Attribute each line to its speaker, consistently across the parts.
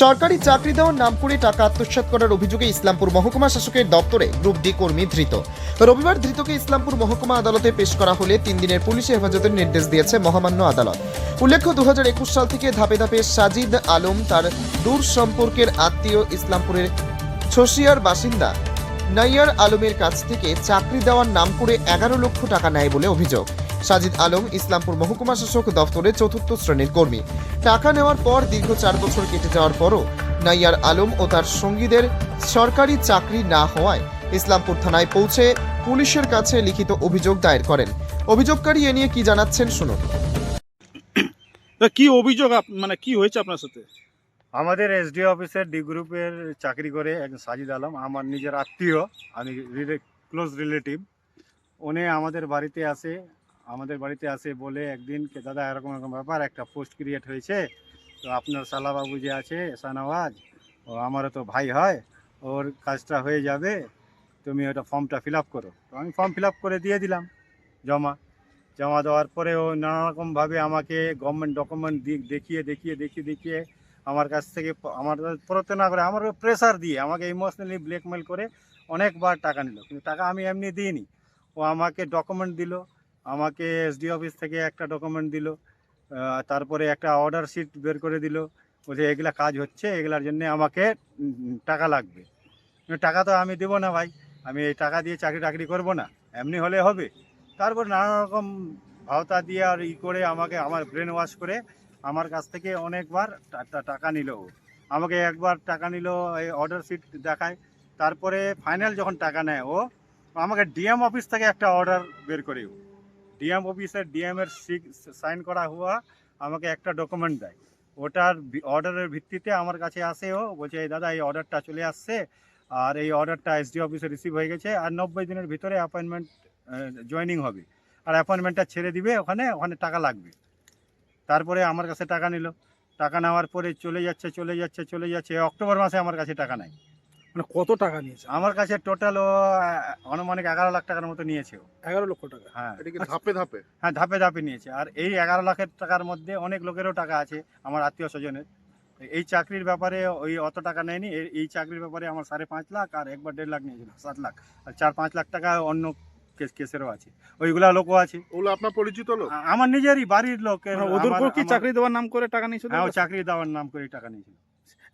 Speaker 1: সরকারি চাকরি দেওয়ার নাম করে টাকা আত্মসাৎ করার অভিযোগে ইসলামপুর মহকুমা শাসকের দপ্তরে গ্রুপ ডি কর্মী ধৃত। রবিবার ধৃতকে ইসলামপুর মহকুমা আদালতে পেশ করা হলে তিন দিনের পুলিশি হেফাজতের নির্দেশ দিয়েছে মহামান্য আদালত। উল্লেখ্য দু হাজার একুশ সাল থেকে ধাপে ধাপে সাজিদ আলম তার দূর সম্পর্কের আত্মীয় ইসলামপুরের ছসিয়ার বাসিন্দা নাইয়ার আলমের কাছ থেকে চাকরি দেওয়ার নাম করে এগারো লক্ষ টাকা নেয় বলে অভিযোগ। সাজিদ আলম ইসলামপুর মহকুমা শাসক দফতরে চতুর্থ শ্রেণির কর্মী। টাকা নেওয়ার পর দীর্ঘ চার বছর কেটে যাওয়ার পরও নাইয়ার আলম ও তার সঙ্গীদের সরকারি চাকরি না হওয়ায় ইসলামপুর থানায় পৌঁছে পুলিশের কাছে লিখিত অভিযোগ দায়ের করেন। অভিযোগকারী এ নিয়ে কি জানাচ্ছেন শুনুন।
Speaker 2: তা কি অভিযোগ আপ- মানে কি হয়েছে আপনার সাথে?
Speaker 3: আমাদের এসডি অফিসের ডি গ্রুপের চাকরি করে একজন সাজিদ আলম আমার নিজের আত্মীয় আমি ক্লোজ রিলেটিভ। উনি আমাদের বাড়িতে আসে আমাদের বাড়িতে আসে বলে একদিন দাদা এরকম এরকম ব্যাপার একটা পোস্ট ক্রিয়েট হয়েছে। তো আপনার সালাবাবু যে আছে, শাহনওয়াজ, ও আমারও তো ভাই হয়, ওর কাজটা হয়ে যাবে, তুমি ওটা ফর্মটা ফিল আপ করো। তো আমি ফর্ম ফিল আপ করে দিয়ে দিলাম জমা। জমা দেওয়ার পরে ও নানা রকমভাবে আমাকে গভর্নমেন্ট ডকুমেন্ট দেখিয়ে দেখিয়ে দেখিয়ে দেখিয়ে আমার কাছ থেকে আমার আমার না করে আমার প্রেসার দিয়ে আমাকে ইমোশনালি ব্ল্যাকমেল করে অনেকবার টাকা নিল। কিন্তু টাকা আমি এমনি দিইনি। ও আমাকে ডকুমেন্ট দিল আমাকে এসডি অফিস থেকে একটা ডকুমেন্ট দিল তারপরে একটা অর্ডার শিট বের করে দিল, বলছে, এগুলা কাজ হচ্ছে, এগুলার জন্য আমাকে টাকা লাগবে। টাকা তো আমি দেবো না ভাই, আমি এই টাকা দিয়ে চাকরি টাকরি করব না, এমনি হলে হবে। তারপর নানা রকম ভাওতা দিয়ে আর ই করে আমাকে, আমার ব্রেন ওয়াশ করে আমার কাছ থেকে অনেকবার টাকা নিল ও। আমাকে একবার টাকা নিল, এই অর্ডার শিট দেখায়, তারপরে ফাইনাল যখন টাকা নেয় ও, আমাকে ডিএম অফিস থেকে একটা অর্ডার বের করে ডিএম অফিসের ডিএম এর সাইন করা হওয়া আমাকে একটা ডকুমেন্ট দেয়। ওটার অর্ডারের ভিত্তিতে আমার কাছে আসে ও, বলছে, এই দাদা, এই অর্ডারটা চলে আসছে। আর এই অর্ডারটা এসডি অফিসে রিসিভ হয়ে গেছে আর নব্বই দিনের ভিতরে অ্যাপয়েন্টমেন্ট জয়েনিং হবে। আর অ্যাপয়েন্টমেন্টটা ছেড়ে দিবে ওখানে ওখানে টাকা লাগবে। তারপরে আমার কাছে টাকা নিল। টাকা নেওয়ার পরে চলে যাচ্ছে চলে যাচ্ছে চলে যাচ্ছে। অক্টোবর মাসে আমার কাছে টাকা নাই।
Speaker 2: মানে কত টাকা নিয়েছে?
Speaker 3: আমার কাছে টোটাল ও আনুমানিক এগারো লাখ টাকার মতো নিয়েছে ও।
Speaker 2: এগারো লক্ষ টাকা?
Speaker 3: হ্যাঁ।
Speaker 4: এটা কি ধাপে ধাপে?
Speaker 3: হ্যাঁ ধাপে ধাপে নিয়েছে। আর এই এগারো লাখের টাকার মধ্যে অনেক লোকেরও টাকা আছে আমার আত্মীয় স্বজনের। এই চাকরির ব্যাপারে ওই অত টাকা নেয়নি এই- এই চাকরির ব্যাপারে আমার সাড়ে পাঁচ লাখ আর একবার দেড় লাখ নিয়েছিল সাত লাখ। আর চার পাঁচ লাখ টাকা অন্য কেস কেসেরও আছে। ওইগুলা লোকও আছে।
Speaker 4: ওগুলো আপনার পরিচিত লোক?
Speaker 3: আ- আমার নিজেরই বাড়ির লোক
Speaker 2: মানে ওদের উপর কি চাকরি দেওয়ার নাম করে টাকা নিয়েছিল?
Speaker 3: হ্যাঁ ও চাকরি দেওয়ার নাম করে টাকা নিয়েছিল।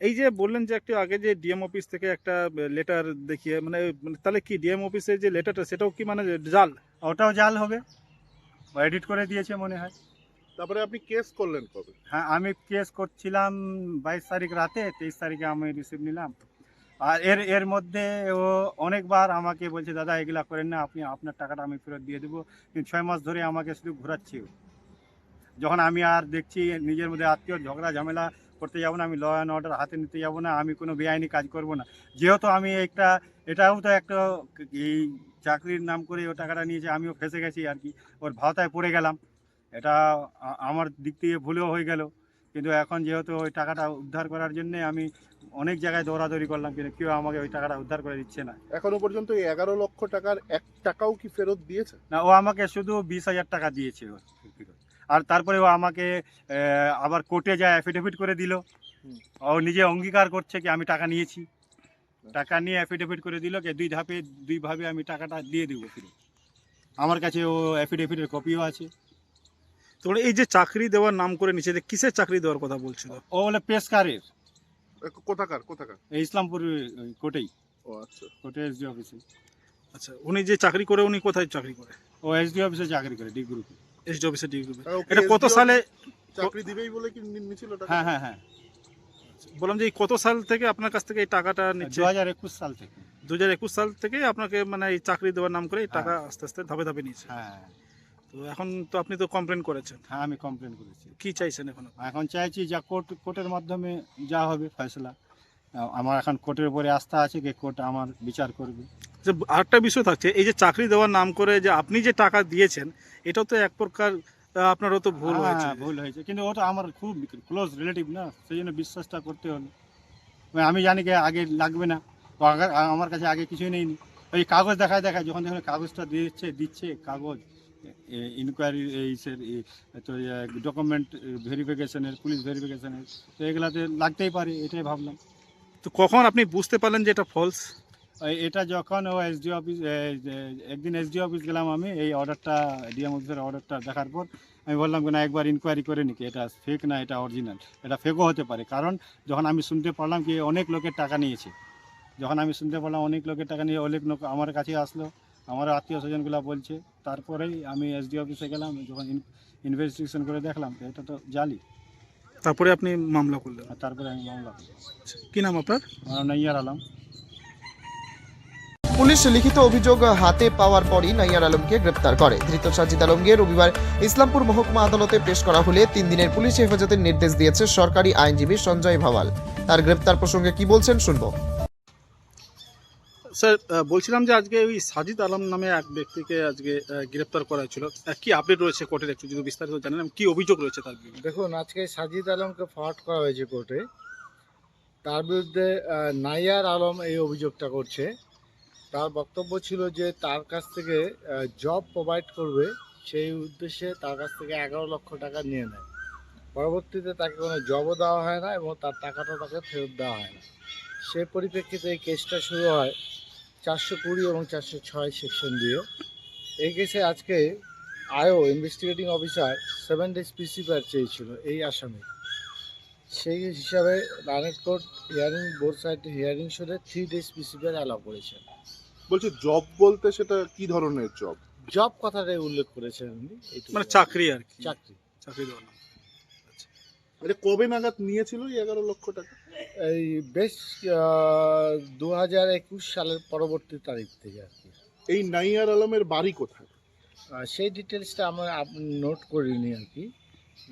Speaker 2: এই যে বললেন যে একটু আগে যে ডিএম অফিস থেকে একটা লেটার দেখিয়ে মানে মানে তাহলে কি ডিএম অফিসের যে লেটারটা সেটাও কি মানে জাল?
Speaker 3: ওটাও জাল হবে। এডিট করে দিয়েছে মনে হয়।
Speaker 4: তারপরে আপনি কেস করলেন কবে?
Speaker 3: হ্যাঁ আমি কেস করছিলাম বাইশ তারিখ রাতে তেইশ তারিখে আমি রিসিভ নিলাম। আর এর এর মধ্যে ও অনেকবার আমাকে বলছে দাদা এগুলা করেন না আপনি আপনার টাকাটা আমি ফেরত দিয়ে দেবো। কিন্তু ছয় মাস ধরে আমাকে শুধু ঘোরাচ্ছি যখন আমি আর দেখছি নিজের মধ্যে আত্মীয় ঝগড়া ঝামেলা করতে যাব না, আমি ল অ্যান্ড অর্ডার হাতে নিতে যাব না, আমি কোনো বেআইনি কাজ করব না। যেহেতু আমি একটা, এটাও তো একটা এই চাকরির নাম করে ও টাকাটা নিয়েছে, আমিও ফেসে গেছি আর কি। ওর ভাওতায় পড়ে গেলাম। এটা আমার দিক থেকে ভুলেও হয়ে গেল। কিন্তু এখন যেহেতু ওই টাকাটা উদ্ধার করার জন্যে আমি অনেক জায়গায় দৌড়াদৌড়ি করলাম কিন্তু কেউ আমাকে ওই টাকাটা উদ্ধার করে দিচ্ছে না।
Speaker 4: এখনও পর্যন্ত এই এগারো লক্ষ টাকার এক টাকাও কি ফেরত দিয়েছে?
Speaker 3: না ও আমাকে শুধু বিশ হাজার টাকা দিয়েছে ও। আর তারপরে ও আমাকে আবার কোর্টে যায় অ্যাফিডেভিট করে দিল। ও নিজে অঙ্গীকার করছে কি আমি টাকা নিয়েছি। টাকা নিয়ে অ্যাফিডেভিট করে দিল কি দুই ধাপে দুইভাবে আমি টাকাটা দিয়ে দেবো ফিরে আমার কাছে ও অ্যাফিডেভিটের কপিও আছে।
Speaker 2: তো এই যে চাকরি দেওয়ার নাম করে নিচে কিসের চাকরি দেওয়ার কথা বলছিল?
Speaker 3: ও বলে পেশকারের।
Speaker 4: কোথাকার কোথাকার?
Speaker 3: ইসলামপুর ওই কোর্টেই
Speaker 4: ও আচ্ছা।
Speaker 3: কোর্টে এসডি অফিসে
Speaker 2: আচ্ছা উনি যে চাকরি করে উনি কোথায় চাকরি করে?
Speaker 3: ও এসডি অফিসে চাকরি করে ডি গ্রুপে
Speaker 2: এসডি অফিসে
Speaker 4: আর ওকে
Speaker 2: এটা কত সালে
Speaker 4: চাকরি দিবেই বলে কি নি- নিছিল টাকা
Speaker 3: হ্যাঁ হ্যাঁ হ্যাঁ।
Speaker 2: বললাম যে এই কত সাল থেকে আপনার কাছ থেকে এই টাকাটা নিচ্ছে?
Speaker 3: দু হাজার একুশ সাল থেকে।
Speaker 2: দু হাজার একুশ সাল থেকে আপনাকে মানে এই চাকরি দেওয়ার নাম করে এই টাকা আস্তে আস্তে ধাপে ধাপে নিয়েছে।
Speaker 3: হ্যাঁ।
Speaker 2: তো এখন তো আপনি তো কমপ্লেন করেছেন।
Speaker 3: হ্যাঁ আমি কমপ্লেন করেছি।
Speaker 2: কি চাইছেন এখন
Speaker 3: এখন চাইছি যা কোর্ট কোর্টের মাধ্যমে যা হবে ফয়সলা। আমার এখন কোর্টের উপরে আস্থা আছে যে কোর্ট আমার বিচার করবে।
Speaker 2: যে আরেকটা বিষয় থাকছে এই যে চাকরি দেওয়ার নাম করে যে আপনি যে টাকা দিয়েছেন এটাও তো এক প্রকার আপনারও তো ভুল
Speaker 3: হ্যাঁ,
Speaker 2: হয়েছে।
Speaker 3: ভুল হয়েছে। কিন্তু ওটা আমার খুব ক্লোজ রিলেটিভ না সেই জন্য বিশ্বাসটা করতে হলো। মানে আমি জানি কি আগে লাগবে না তো আমার কাছে আগে কিছুই নেই ওই কাগজ দেখায় দেখায় যখন যখন কাগজটা দিচ্ছে দিচ্ছে কাগজ। ইনকোয়ারি এইসের এই তো ডকুমেন্ট ভেরিফিকেশনের পুলিশ ভেরিফিকেশনের তো এগুলাতে লাগতেই পারে এটাই ভাবলাম।
Speaker 2: তো কখন আপনি বুঝতে পারলেন যে এটা ফলস
Speaker 3: এটা যখন ও এসডি অফিস একদিন এসডি অফিস গেলাম আমি এই অর্ডারটা ডিএম অফিসের অর্ডারটা দেখার পর আমি বললাম না একবার ইনকোয়ারি করে নিকি এটা ফেক না এটা অরিজিনাল এটা ফেকও হতে পারে। কারণ যখন আমি শুনতে পারলাম কি অনেক লোকের টাকা নিয়েছে। যখন আমি শুনতে পারলাম অনেক লোকের টাকা নিয়ে অনেক লোক আমার কাছে আসলো। আমার আত্মীয় স্বজনগুলো বলছে। তারপরেই আমি এসডি অফিসে গেলাম যখন ইনভেস্টিগেশন করে দেখলাম এটা তো জালি।
Speaker 2: তারপরে আপনি মামলা করলেন?
Speaker 3: আর তারপরে আমি মামলা করলাম।
Speaker 2: কি নাম আপনার?
Speaker 3: আমার নাইয়ার আলম।
Speaker 1: পুলিশ লিখিত অভিযোগ হাতে পাওয়ার পরই নাইয়ার আলমকে গ্রেপ্তার করে। ধৃত সাজিদ আলমকে রবিবার ইসলামপুর মহকুমা আদালতে পেশ করা হলে তিন দিনের পুলিশ হেফাজতের নির্দেশ দিয়েছে সরকারি আইনজীবী সঞ্জয় ভাওয়াল। তার গ্রেপ্তার প্রসঙ্গে কি বলছেন শুনব।
Speaker 2: স্যার বলছিলাম যে আজকে ওই সাজিদ আলম নামে এক ব্যক্তিকে আজকে গ্রেপ্তার করা হয়েছিল। কি আপডেট রয়েছে কোর্টের একটু যদি বিস্তারিত জানেন কি অভিযোগ রয়েছে তার বিরুদ্ধে?
Speaker 5: দেখুন, আজকে সাজিদ আলমকে ফরওয়ার্ড করা হয়েছে কোর্টে। তার বিরুদ্ধে নাইয়ার আলম এই অভিযোগটা করছে। তার বক্তব্য ছিল যে তার কাছ থেকে জব প্রোভাইড করবে, সেই উদ্দেশ্যে তার কাছ থেকে এগারো লক্ষ টাকা নিয়ে নেয়। পরবর্তীতে তাকে কোনো জবও দেওয়া হয় না, এবং তার টাকাটা তাকে ফেরত দেওয়া হয় না। সেই পরিপ্রেক্ষিতে এই কেসটা শুরু হয় চারশো কুড়ি এবং চারশো ছয় সেকশন দিয়ে। এই কেসে আজকে IO investigating officer seven days পিসিপার চেয়েছিল এই আসামি। সেই হিসাবে রানের court hearing board side hearing শুনে থ্রি ডেজ পিসিপার অ্যালাউ করেছেন
Speaker 4: বলছি জব বলতে সেটা কি ধরনের জব?
Speaker 5: জব কথাটাই উল্লেখ করেছেন উনি
Speaker 2: মানে চাকরি আর কি।
Speaker 5: চাকরি।
Speaker 2: চাকরি দেওয়া
Speaker 4: মানে কবে নাগাদ নিয়েছিল এই এগারো লক্ষ টাকা?
Speaker 5: এই বেশ দু হাজার একুশ সালের পরবর্তী তারিখ থেকে আর কি।
Speaker 4: এই নাইয়ার আলমের বাড়ি কোথায়?
Speaker 5: সেই ডিটেলসটা আমরা নোট করিনি আর কি।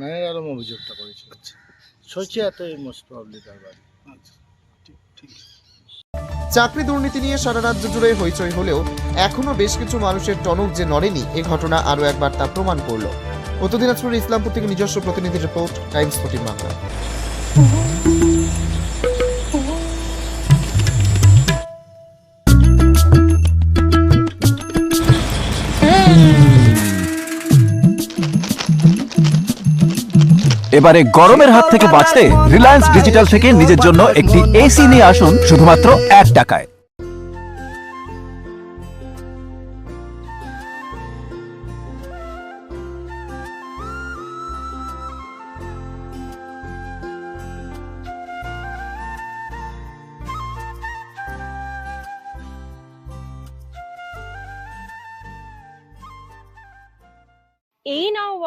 Speaker 5: নায়ের আলম অভিযোগটা করেছিল।
Speaker 2: আচ্ছা।
Speaker 5: সচিয়াতে মোস্ট প্রবলি তার বাড়ি।
Speaker 2: আচ্ছা ঠিক ঠিক
Speaker 1: চাকরি দুর্নীতি নিয়ে সারা রাজ্য জুড়ে হইচই হলেও এখনও বেশ কিছু মানুষের টনক যে নড়েনি এ ঘটনা আরও একবার তা প্রমাণ করল। উত্তর দিনাজপুরের ইসলামপুর থেকে নিজস্ব প্রতিনিধি রিপোর্ট, টাইমস ফোর্টিন বাংলা।
Speaker 6: এবারে গরমের হাত থেকে বাঁচতে রিলায়েন্স ডিজিটাল থেকে নিজের জন্য একটি এসি নিয়ে আসুন শুধুমাত্র এক টাকায়।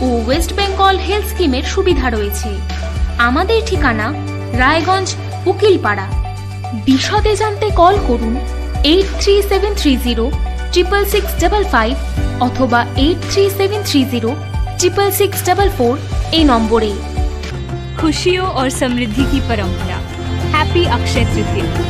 Speaker 7: ও ওয়েস্ট বেঙ্গল হেলথ স্কিমের সুবিধা রয়েছে আমাদের ঠিকানা রায়গঞ্জ উকিলপাড়া বিশদে জানতে কল করুন eight three seven three zero triple six double five অথবা eight three seven three zero triple six double four এই নম্বরে
Speaker 8: खुशियों और समृद्धि की परंपरा हैप्पी अक्षय तृतीया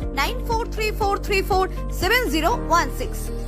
Speaker 9: 9434347016.